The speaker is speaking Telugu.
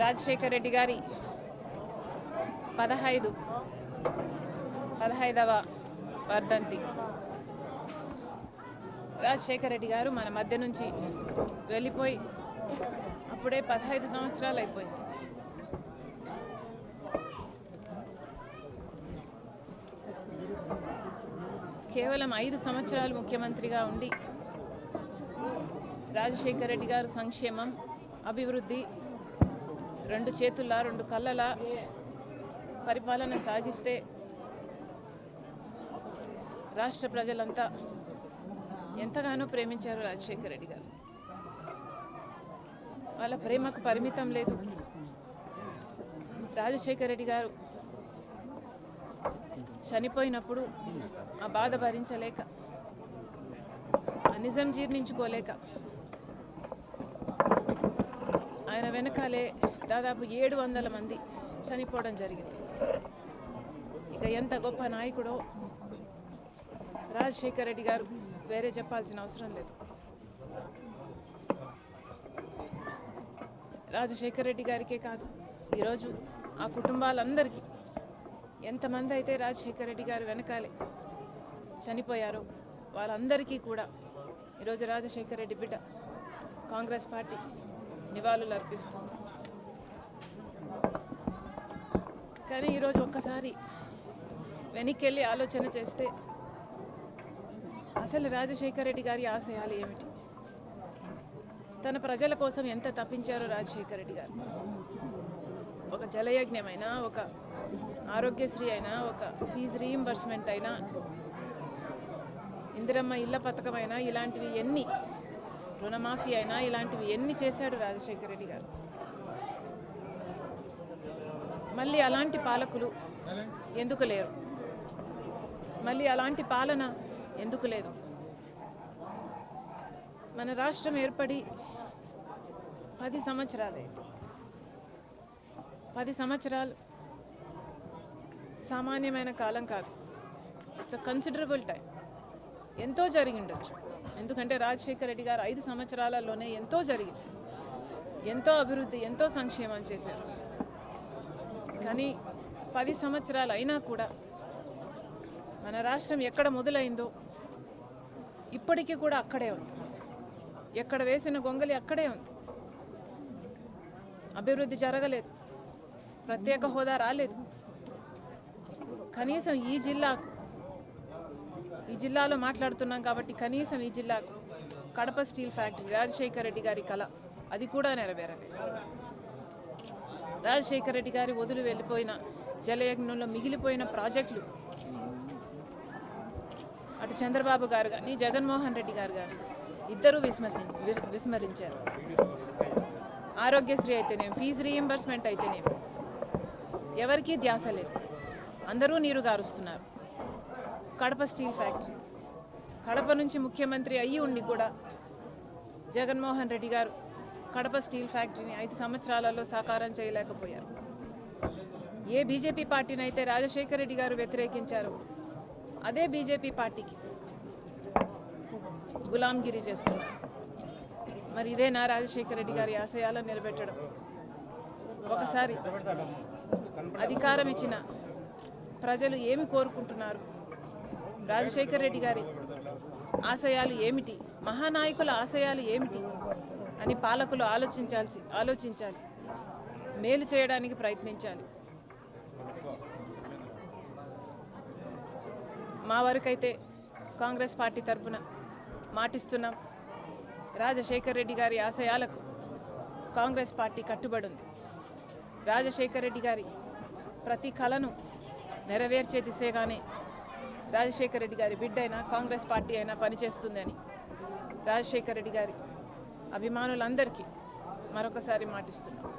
రాజశేఖర రెడ్డి గారి పదహైదు పదహైదవ వర్ధంతి. రాజశేఖర రెడ్డి గారు మన మధ్య నుంచి వెళ్ళిపోయి అప్పుడే పదహైదు సంవత్సరాలు అయిపోయింది. కేవలం ఐదు సంవత్సరాలు ముఖ్యమంత్రిగా ఉండి రాజశేఖర రెడ్డి గారు సంక్షేమం అభివృద్ధి రెండు చేతుల రెండు కళ్ళల పరిపాలన సాగిస్తే రాష్ట్ర ప్రజలంతా ఎంతగానో ప్రేమించారు రాజశేఖర రెడ్డి గారు. వాళ్ళ ప్రేమకు పరిమితం లేదు. రాజశేఖర రెడ్డి గారు చనిపోయినప్పుడు ఆ బాధ భరించలేక ఆ నిజం జీర్ణించుకోలేక ఆయన వెనకాలే దాదాపు ఏడు వందల మంది చనిపోవడం జరిగింది. ఇక ఎంత గొప్ప నాయకుడో రాజశేఖర్ రెడ్డి గారు వేరే చెప్పాల్సిన అవసరం లేదు. రాజశేఖర్ రెడ్డి గారికే కాదు ఈరోజు ఆ కుటుంబాలందరికీ ఎంతమంది అయితే రాజశేఖర్ రెడ్డి గారు వెనకాలే చనిపోయారో వాళ్ళందరికీ కూడా ఈరోజు రాజశేఖర్ రెడ్డి బిడ్డ కాంగ్రెస్ పార్టీ నివాళులు అర్పిస్తుంది కానీ ఈరోజు ఒక్కసారి వెనక్కి వెళ్ళి ఆలోచన చేస్తే అసలు రాజశేఖర రెడ్డి గారి ఆశయాలు ఏమిటి? తన ప్రజల కోసం ఎంత తప్పించారో రాజశేఖర రెడ్డి గారు? ఒక జలయజ్ఞమైనా ఒక ఆరోగ్యశ్రీ అయినా ఒక ఫీజు రీఇంబర్స్మెంట్ అయినా ఇందిరమ్మ ఇళ్ళ పథకమైనా ఇలాంటివి ఎన్ని రుణమాఫీ అయినా ఇలాంటివి ఎన్ని చేశాడు రాజశేఖర రెడ్డి గారు? మళ్ళీ అలాంటి పాలకులు ఎందుకు లేరు? మళ్ళీ అలాంటి పాలన ఎందుకు లేదు? మన రాష్ట్రం ఏర్పడి పది సంవత్సరాలే. పది సంవత్సరాలు సామాన్యమైన కాలం కాదు. ఇట్స్ అ కన్సిడరబుల్ టైం ఎంతో జరిగి ఉండొచ్చు ఎందుకంటే రాజశేఖర రెడ్డి గారు ఐదు సంవత్సరాలలోనే ఎంతో జరిగింది. ఎంతో అభివృద్ధి ఎంతో సంక్షేమం చేశారు. కానీ పది సంవత్సరాలు అయినా కూడా మన రాష్ట్రం ఎక్కడ మొదలైందో ఇప్పటికీ కూడా అక్కడే ఉంది. ఎక్కడ వేసిన గొంగలి అక్కడే ఉంది. అభివృద్ధి జరగలేదు. ప్రత్యేక హోదా రాలేదు. కనీసం ఈ జిల్లా ఈ జిల్లాలో మాట్లాడుతున్నాం కాబట్టి కనీసం ఈ జిల్లాకు కడప స్టీల్ ఫ్యాక్టరీ రాజశేఖర రెడ్డి గారి కళ అది కూడా నెరవేరలేదు. రాజశేఖర రెడ్డి గారి వదిలి వెళ్ళిపోయిన జలయజ్ఞంలో మిగిలిపోయిన ప్రాజెక్టులు. అటు చంద్రబాబు గారు కానీ జగన్మోహన్ రెడ్డి గారు కానీ ఇద్దరూ విస్మసి విస్- విస్మరించారు. ఆరోగ్యశ్రీ అయితేనేమి ఫీజు రీఎంబర్స్మెంట్ అయితేనేమి ఎవరికీ ధ్యాస లేదు. అందరూ నీరు గారుస్తున్నారు. Kadapa steel factory. కడప నుంచి ముఖ్యమంత్రి అయ్యి ఉండి కూడా జగన్మోహన్ రెడ్డి గారు కడప స్టీల్ ఫ్యాక్టరీని ఐదు సంవత్సరాలలో సాకారం చేయలేకపోయారు. ఏ బీజేపీ పార్టీని అయితే రాజశేఖర రెడ్డి గారు వ్యతిరేకించారో అదే బీజేపీ పార్టీకి గులాంగిరి చేస్తున్నారు. మరి ఇదేనా రాజశేఖర రెడ్డి గారి ఆశయాలను నిలబెట్టడం? ఒకసారి అధికారం ఇచ్చిన ప్రజలు ఏమి కోరుకుంటున్నారు? రాజశేఖర రెడ్డి గారి ఆశయాలు ఏమిటి? మహానాయకుల ఆశయాలు ఏమిటి? అని పాలకులు ఆలోచించాల్సి ఆలోచించాలి. మేలు చేయడానికి ప్రయత్నించాలి. మా వరకైతే కాంగ్రెస్ పార్టీ తరఫున మాటిస్తున్నాం. రాజశేఖర్ రెడ్డి గారి ఆశయాలకు కాంగ్రెస్ పార్టీ కట్టుబడి ఉంది రాజశేఖర్ రెడ్డి గారి ప్రతి కళను నెరవేర్చే దిశగానే రాజశేఖర్ రెడ్డి గారి బిడ్డ అయినా కాంగ్రెస్ పార్టీ అయినా పనిచేస్తుందని రాజశేఖర్ రెడ్డి గారి అభిమానులందరికీ మరొకసారి మాటిస్తున్నాను